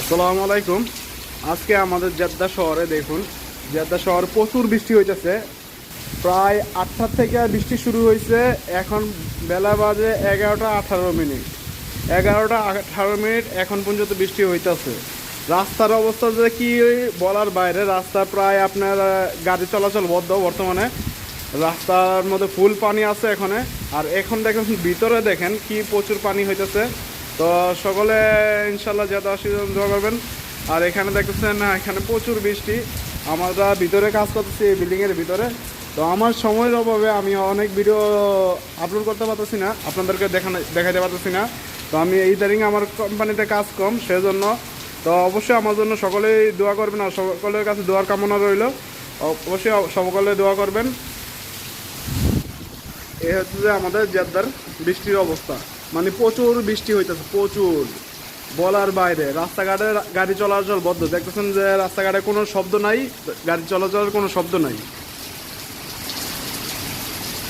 আসসালামু আলাইকুম। আজকে আমাদের জেদ্দা শহরে দেখুন, জেদ্দা শহর প্রচুর বৃষ্টি হইতেছে। প্রায় আটটা থেকে বৃষ্টি শুরু হয়েছে এখন বেলা বাজে এগারোটা আঠারো মিনিট। এগারোটা আঠারো মিনিট এখন পর্যন্ত বৃষ্টি হইতেছে। রাস্তার অবস্থা যে কি বলার বাইরে, রাস্তা প্রায় আপনার গাড়ি চলাচল বদ্ধ বর্তমানে। রাস্তার মধ্যে ফুল পানি আছে এখানে। আর এখন দেখেন, ভিতরে দেখেন কি প্রচুর পানি হইতেছে। তো সকলে ইনশাল্লাহ যাতে অসুবিধা দোয়া করবেন। আর এখানে দেখতেছেন এখানে প্রচুর বৃষ্টি। আমরা ভিতরে কাজ করতেছি, এই বিল্ডিংয়ের ভিতরে। তো আমার সময়ের অভাবে আমি অনেক ভিডিও আপলোড করতে পারতেছি না, আপনাদেরকে দেখানো দেখাতে পারতেছি না। তো আমি এই দাঁড়িয়ে আমার কোম্পানিতে কাজ কম, সেজন্য। তো অবশ্যই আমার জন্য সকলেই দোয়া করবেন, আর সকলের কাছে দোয়ার কামনা রইল। অবশ্যই সকলে দোয়া করবেন। এ হচ্ছে যে আমাদের জেদ্দার বৃষ্টির অবস্থা। মানে প্রচুর বৃষ্টি হইতেছে, প্রচুর। বলার বাইরে, রাস্তাঘাটে গাড়ি চলাচল বদ্ধ দেখতেছেন যে রাস্তাঘাটে কোনো শব্দ নাই, গাড়ি চলাচলের কোনো শব্দ নাই।